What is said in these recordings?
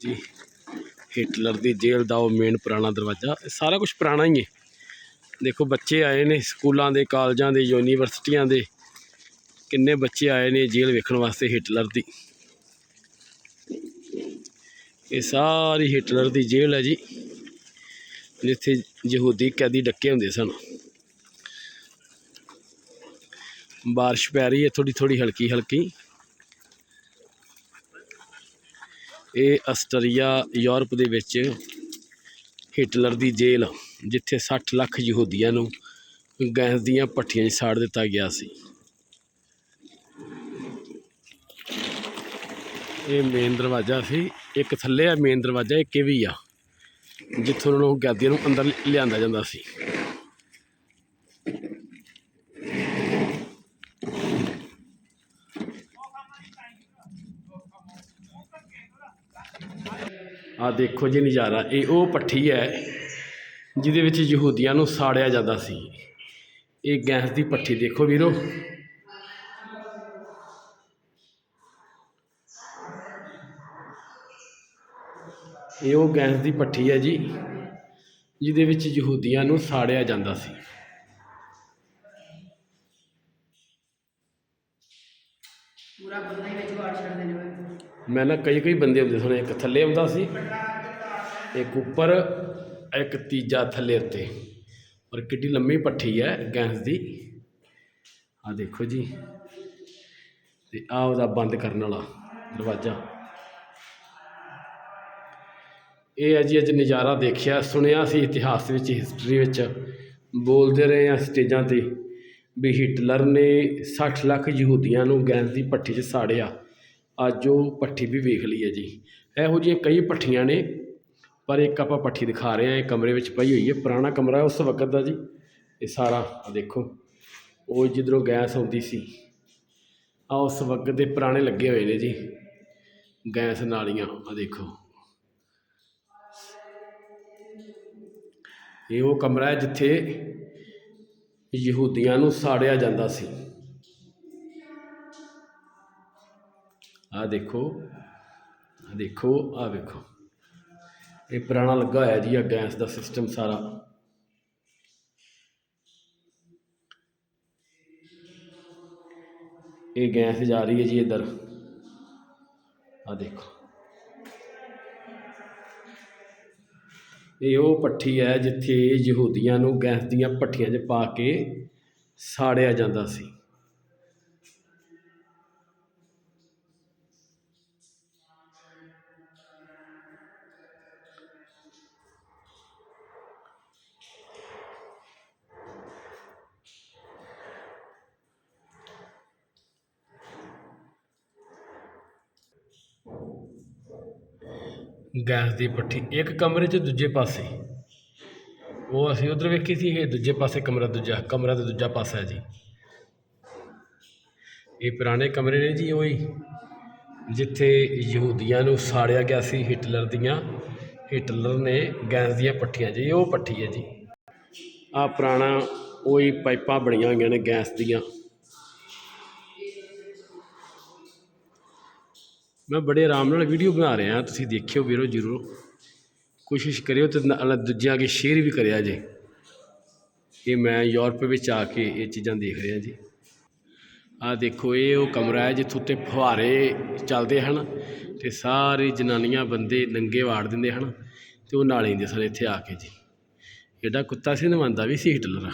ਜੀ। ਹਿਟਲਰ ਦੀ ਜੇਲ੍ਹ ਦਾ ਉਹ ਮੇਨ ਪੁਰਾਣਾ ਦਰਵਾਜ਼ਾ। ਇਹ ਸਾਰਾ ਕੁਝ ਪੁਰਾਣਾ ਹੀ ਹੈ। ਦੇਖੋ, ਬੱਚੇ ਆਏ ਨੇ ਸਕੂਲਾਂ ਦੇ, ਕਾਲਜਾਂ ਦੇ, ਯੂਨੀਵਰਸਿਟੀਆਂ ਦੇ। ਕਿੰਨੇ ਬੱਚੇ ਆਏ ਨੇ ਜੇਲ੍ਹ ਵੇਖਣ ਵਾਸਤੇ ਹਿਟਲਰ ਦੀ। ਇਹ ਸਾਰੀ ਹਿਟਲਰ ਦੀ ਜੇਲ੍ਹ ਹੈ ਜੀ। ਜਿੱਥੇ ਯਹੂਦੀ ਕੈਦੀ ਡੱਕੇ ਹੁੰਦੇ ਸਨ। ਬਾਰਿਸ਼ ਪੈ ਰਹੀ ਹੈ ਥੋੜੀ ਥੋੜੀ ਹਲਕੀ ਹਲਕੀ ਇਹ ਆਸਟਰੀਆ, ਯੂਰਪ ਦੇ ਵਿੱਚ ਹਿਟਲਰ ਦੀ ਜੇਲ੍ਹ, ਜਿੱਥੇ 60 ਲੱਖ ਯਹੂਦੀਆਂ ਨੂੰ ਗੈਸ ਦੀਆਂ ਭੱਠੀਆਂ 'ਚ ਸਾੜ ਦਿੱਤਾ ਗਿਆ ਸੀ। ਇਹ ਮੇਨ ਦਰਵਾਜ਼ਾ ਸੀ। ਇੱਕ ਥੱਲੇ ਆ ਮੇਨ ਦਰਵਾਜ਼ਾ, ਇੱਕ ਇਹ ਵੀ ਆ, ਜਿੱਥੋਂ ਉਹਨਾਂ ਨੂੰ ਕੈਦੀਆਂ ਨੂੰ ਅੰਦਰ ਲਿਆਂਦਾ ਜਾਂਦਾ ਸੀ। ਆ ਦੇਖੋ ਜੀ ਨਜ਼ਾਰਾ, ਇਹ ਉਹ ਪੱਠੀ ਹੈ ਜਿਹਦੇ ਵਿੱਚ ਯਹੂਦੀਆਂ ਨੂੰ ਸਾੜਿਆ ਜਾਂਦਾ ਸੀ। ਇਹ ਗੈਸ ਦੀ ਪੱਠੀ ਦੇਖੋ ਵੀਰੋ। ਇਹ ਉਹ ਗੈਸ ਦੀ ਪੱਠੀ ਹੈ ਜੀ, ਜਿਹਦੇ ਵਿੱਚ ਯਹੂਦੀਆਂ ਨੂੰ ਸਾੜਿਆ ਜਾਂਦਾ ਸੀ। ਪੂਰਾ ਬੰਦਾ ਹੀ ਵਿੱਚ ਵਾੜ ਛੱਡਦੇ ਨੇ ਓਏ ਮੈਂ ਨਾ ਕਈ ਕਈ ਬੰਦੇ ਹੁੰਦੇ ਸਨ ਇੱਕ ਥੱਲੇ ਹੁੰਦਾ ਸੀ, ਇੱਕ ਉੱਪਰ, ਇੱਕ ਤੀਜਾ ਥੱਲੇ ਉੱਤੇ। ਔਰ ਕਿੱਡੀ ਲੰਮੀ ਪੱਠੀ ਹੈ ਗੈਂਸ ਦੀ। ਆ ਦੇਖੋ ਜੀ। ਤੇ ਆ ਉਹਦਾ ਬੰਦ ਕਰਨ ਵਾਲਾ ਦਰਵਾਜ਼ਾ। ਇਹ ਹੈ ਜੀ, ਅੱਜ ਨਜ਼ਾਰਾ ਦੇਖਿਆ, ਸੁਣਿਆ ਸੀ ਇਤਿਹਾਸ ਵਿੱਚ ਹਿਸਟਰੀ ਵਿੱਚ। ਬੋਲਦੇ ਰਹੇ ਆ ਸਟੇਜਾਂ ਤੇ ਵੀ ਹਿਟਲਰ ਨੇ 60 ਲੱਖ ਯਹੂਦੀਆਂ ਨੂੰ ਗੈਂਸ ਦੀ ਭੱਠੀ 'ਚ ਸਾੜਿਆ। ਅੱਜ ਉਹ ਭੱਠੀ ਵੀ ਵੇਖ ਲਈ ਹੈ ਜੀ। ਇਹੋ ਜਿਹੀਆਂ ਕਈ ਭੱਠੀਆਂ ਨੇ, ਪਰ ਇੱਕ ਆਪਾਂ ਭੱਠੀ ਦਿਖਾ ਰਹੇ ਹਾਂ, ਇਹ ਕਮਰੇ ਵਿੱਚ ਪਈ ਹੋਈ ਹੈ, ਪੁਰਾਣਾ ਕਮਰਾ ਉਸ ਵਕਤ ਦਾ ਜੀ। ਇਹ ਸਾਰਾ ਆ ਦੇਖੋ, ਉਹ ਜਿੱਧਰੋਂ ਗੈਸ ਆਉਂਦੀ ਸੀ ਆ ਉਸ ਵਕਤ ਦੇ ਪੁਰਾਣੇ ਲੱਗੇ ਹੋਏ ਨੇ ਜੀ। ਗੈਸ ਨਾਲੀਆਂ ਆ ਦੇਖੋ। ਇਹ ਉਹ ਕਮਰਾ ਹੈ ਜਿੱਥੇ ਯਹੂਦੀਆਂ ਨੂੰ ਸਾੜਿਆ ਜਾਂਦਾ ਸੀ। ਆ ਦੇਖੋ ਆ ਦੇਖੋ ਆ ਵੇਖੋ। ਇਹ ਪੁਰਾਣਾ ਲੱਗਾ ਹੋਇਆ ਜੀ ਆ ਗੈਸ ਦਾ ਸਿਸਟਮ ਸਾਰਾ। ਇਹ ਗੈਸ ਜਾ ਰਹੀ ਹੈ ਜੀ ਇੱਧਰ। ਆ ਦੇਖੋ। ਇਹ ਉਹ ਪੱਠੀ ਹੈ ਜਿੱਥੇ ਯਹੂਦੀਆਂ ਨੂੰ ਗੈਸ ਦੀਆਂ ਭੱਠੀਆਂ 'ਚ ਪਾ ਕੇ ਸਾੜਿਆ ਜਾਂਦਾ ਸੀ। ਗੈਸ ਦੀ ਭੱਠੀ ਇੱਕ ਕਮਰੇ 'ਚ, ਦੂਜੇ ਪਾਸੇ। ਉਹ ਅਸੀਂ ਉਧਰ ਵੇਖੀ ਸੀ, ਇਹ ਦੂਜੇ ਪਾਸੇ ਕਮਰਾ, ਦੂਜਾ, ਕਮਰਾ ਤੇ ਦੂਜਾ ਪਾਸਾ ਹੈ ਜੀ। ਇਹ ਪੁਰਾਣੇ ਕਮਰੇ ਨੇ ਜੀ ਉਹੀ ਜਿੱਥੇ ਯਹੂਦੀਆਂ ਨੂੰ ਸਾੜਿਆ ਗਿਆ ਸੀ ਹਿਟਲਰ ਦੀਆਂ। ਹਿਟਲਰ ਨੇ ਗੈਸ ਦੀਆਂ ਪੱਠੀਆਂ ਜੀ, ਉਹ ਪੱਠੀ ਹੈ ਜੀ। ਆ ਪੁਰਾਣਾ ਉਹੀ ਪਾਈਪਾਂ ਬਣੀਆਂ ਹੋਈਆਂ ਨੇ ਗੈਸ ਦੀਆਂ। ਮੈਂ ਬੜੇ ਆਰਾਮ ਨਾਲ ਵੀਡੀਓ ਬਣਾ ਰਿਹਾ ਤੁਸੀਂ ਦੇਖਿਓ ਵੀਰੋ ਜ਼ਰੂਰ। ਕੋਸ਼ਿਸ਼ ਕਰਿਓ ਤੇ ਨਾਲ ਦੂਜਿਆਂ ਅੱਗੇ ਸ਼ੇਅਰ ਵੀ ਕਰਿਆ ਜੇ। ਇਹ ਮੈਂ ਯੂਰਪ ਵਿੱਚ ਆ ਕੇ ਇਹ ਚੀਜ਼ਾਂ ਦੇਖ ਰਿਹਾ ਜੀ। ਆ ਦੇਖੋ, ਇਹ ਉਹ ਕਮਰਾ ਹੈ ਜਿੱਥੋਂ ਤੇ ਫੁਹਾਰੇ ਚੱਲਦੇ ਹਨ ਤੇ ਸਾਰੇ ਜਨਾਨੀਆਂ ਬੰਦੇ ਨੰਗੇ ਵਾੜ ਦਿੰਦੇ ਹਨ ਤੇ ਉਹ ਨਾਲ ਆਉਂਦੇ ਸਨ ਇੱਥੇ ਆ ਕੇ ਜੀ। ਜਿਹੜਾ ਕੁੱਤਾ ਸੀ, ਨਵਾਂਦਾ ਵੀ ਸੀ ਹਿਟਲਰ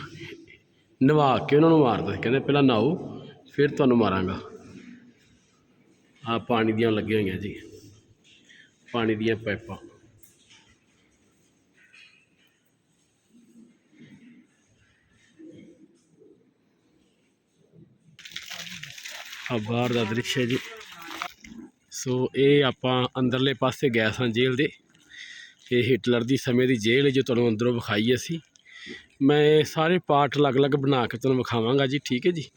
ਨਵਾ ਕੇ ਉਹਨਾਂ ਨੂੰ ਮਾਰਦਾ ਸੀ, ਕਹਿੰਦੇ, ਪਹਿਲਾਂ ਨਹਾਓ, ਫਿਰ ਤੁਹਾਨੂੰ ਮਾਰਾਂਗਾ। ਆ ਪਾਣੀ ਦੀਆਂ ਲੱਗੀਆਂ ਹੋਈਆਂ ਜੀ। ਪਾਣੀ ਦੀਆਂ ਪਾਈਪਾਂ। ਆ ਬਾਹਰ ਦਾ ਦ੍ਰਿਸ਼ ਹੈ ਜੀ। ਸੋ ਇਹ ਆਪਾਂ ਅੰਦਰਲੇ ਪਾਸੇ ਗਏ ਸਾਂ ਜੇਲ੍ਹ ਦੇ। ਇਹ ਹਿਟਲਰ ਦੀ ਸਮੇਂ ਦੀ ਜੇਲ੍ਹ ਹੈ ਜੋ, ਤੁਹਾਨੂੰ ਅੰਦਰੋਂ ਵਿਖਾਈ ਅਸੀਂ। ਮੈਂ ਸਾਰੇ ਪਾਰਟ ਅਲੱਗ-ਅਲੱਗ ਬਣਾ ਕੇ ਤੁਹਾਨੂੰ ਵਿਖਾਵਾਂਗਾ ਜੀ, ਠੀਕ ਹੈ ਜੀ?